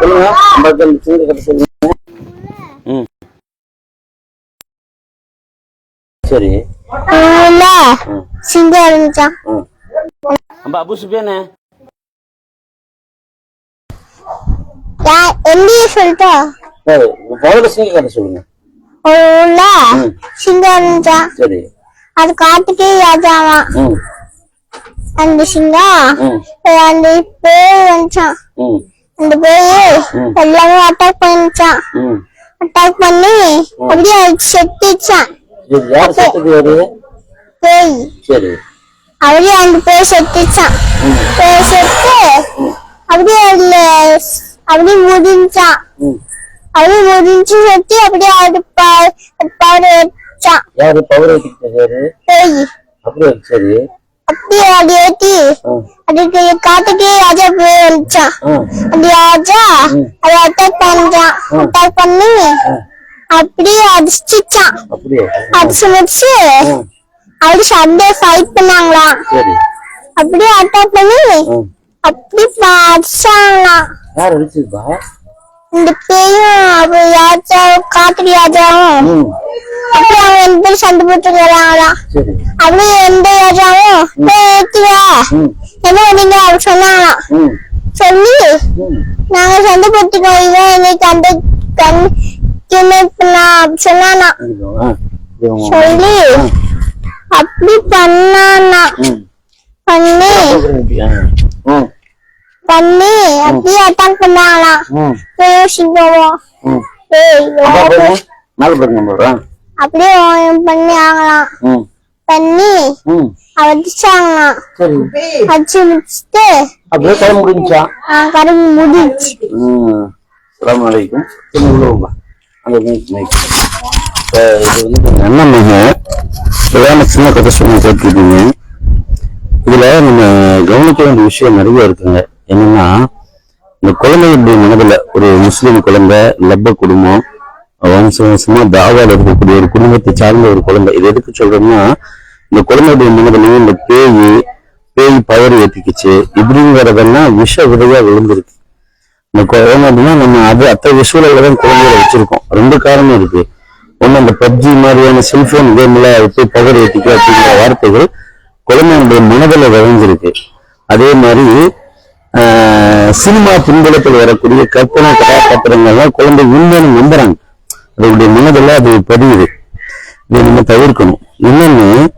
சொல்லுங்க. ஐம்பத்தஞ்சு சிங்க கதை சொல்லுங்க. ம். சரி. இருந்துச்சான் அபு சுபியானே சொல்லிட்டா? முதல்ல சிங்க கதை சொல்லுங்க. ம். சிங்கம் இருந்துச்சான் சரி. அது காட்டுக்கே ராஜாவா? ம். அந்த சிங்கம் அந்த பேய் வந்துச்சான் ம் அந்த பேய். எல்லாமே அட்டாக் பண்ணிச்சான். அட்டாக் பண்ணி அப்படியே செத்துச்சான். பேய். சரி. அப்படியே அந்த பேய் செத்துச்சான். பேய் செத்து அப்படியே அதுல அப்படியே முடிஞ்சான் அப்படியே முடிஞ்சு செத்து அப்படியே அது பவர் வச்சான் யாரு? பவர் ஏற்றிக்கிட்ட யாரு பேய். அப்படியே சரி. அப்படியே ஏத்தி அதுக்கு காட்டுக்கே ராஜா பேய் வந்துச்சான். அந்த ராஜா. அதை அட்டாக் பண்ணான் அட்டாக் பண்ணி அப்படியே அடிச்சுச்சான். அப்படியே. அடிச்சு முடிச்சு ஆ. அப்படி சண்டே ஃபைட் பண்ணாங்களாம். அப்படியே அட்டாக் பண்ணி அப்படி அடிச்சாங்களாம் இந்த பேயும் அப்படி ராஜாவும் காட்டு ராஜாவும். பேரும் சண்டை போட்டுக்கிறாங்களாம் சரி. அப்படியே எந்த ராஜாவும் "ஏய், ஏத்திவா ம். என்ன பண்ணீங்க அப்படி சொன்னாங்களாம் ம். சொல்லி. நாங்க சண்டை போட்டுக்கோம் இவன் என்னை கண்டு கண் பண்ணா அப்படி சொன்னானா? சொல்லி. அப்படி பண்ணானா? பண்ணி. பண்ணி அப்படியே அட்டாக் பண்ணாங்களாம் ம். பேயும் சிங்கமும் ம். ஏய், மேல பாருங்க அப்படியே பண்ணி ஆகலாம். ம். பண்ணி ம். அடிச்சாங்களாம் சரி. அடிச்சு முடிச்சுட்டு அப்படியே டைம் முடிஞ்சா கரும்பு முடிச்சு ம். அலாம் வலைக்கும் அந்த இது வந்து அண்ணன் மகன்? சின்ன கதை சொல்லி கேட்டிருக்கீங்க. இதுல நம்ம கவனிக்க வேண்டிய விஷயம் நிறைய இருக்குங்க. என்னன்னா இந்த குழந்தைகளுடைய மனதுல ஒரு முஸ்லீம் குழந்தை லப்ப குடும்பம் வம்ச வம்சமா தாவால் இருக்கக்கூடிய ஒரு குடும்பத்தை சார்ந்த ஒரு குழந்தை. இது எதுக்கு சொல்றோம்னா இந்த குழந்தையுடைய மனதிலையும் இந்த பேய் பேய் பவர் ஏற்றிக்கிச்சு இப்படிங்கிறதெல்லாம் விஷ விதையா விழுந்திருக்கு. இந்த குழந்தை அப்படின்னா நம்ம அது அத்தனை விஷுவலில் தான் குழந்தைகளை வச்சிருக்கோம். ரெண்டு காரணம் இருக்கு. ஒன்று அந்த பப்ஜி மாதிரியான செல்போன் கேம்ல போய் பவர் ஏற்றிக்க அப்படிங்கிற வார்த்தைகள் குழந்தைகளுடைய மனதில் விளைஞ்சிருக்கு. அதே மாதிரி சினிமா பின்புலத்தில் வரக்கூடிய கற்பனை கதாபாத்திரங்கள்லாம் குழந்தை உண்மைன்னு நம்புறாங்க. அதனுடைய மனதில் அது பதியுது. இதை நம்ம தவிர்க்கணும். இன்னொன்று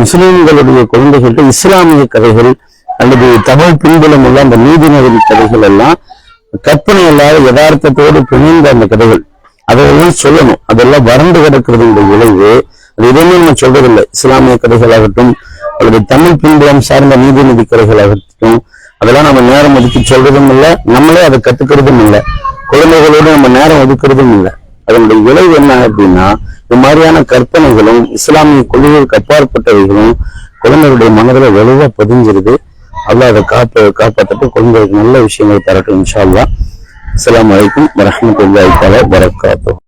முஸ்லீம்களுடைய குழந்தைகள்கிட்ட இஸ்லாமிய கதைகள் அல்லது தமிழ் பின்புலம் உள்ள அந்த நீதிநெறி கதைகள் எல்லாம் கற்பனை இல்லாத யதார்த்தத்தோடு பிணைந்த அந்த கதைகள். அதெல்லாம் சொல்லணும். அதெல்லாம் வறண்டு கிடக்கிறதுடைய விளைவு அது எதுவுமே நம்ம சொல்றதில்லை. இஸ்லாமிய கதைகளாகட்டும் அல்லது தமிழ் பின்புலம் சார்ந்த நீதிநெறி கதைகளாகட்டும் அதெல்லாம் நம்ம நேரம் ஒதுக்கி சொல்றதும் இல்லை நம்மளே அதை கத்துக்கிறதும் இல்லை. குழந்தைகளோடு நம்ம நேரம் ஒதுக்கிறதும் இல்லை. அதனுடைய விளைவு என்ன அப்படின்னா இந்த மாதிரியான கற்பனைகளும் இஸ்லாமிய கொள்கைகளுக்கு அப்பாற்பட்டவைகளும் குழந்தைகளுடைய மனதில் வலுவாக பதிஞ்சிருது. அல்லாஹ் அதை காப்ப காப்பாற்றிட்டு குழந்தைகளுக்கு நல்ல விஷயங்களை தரட்டும் இன்ஷா அல்லாஹ். அஸ்ஸலாமு அலைக்கும் வரஹ்மத்துல்லாஹி தஆலா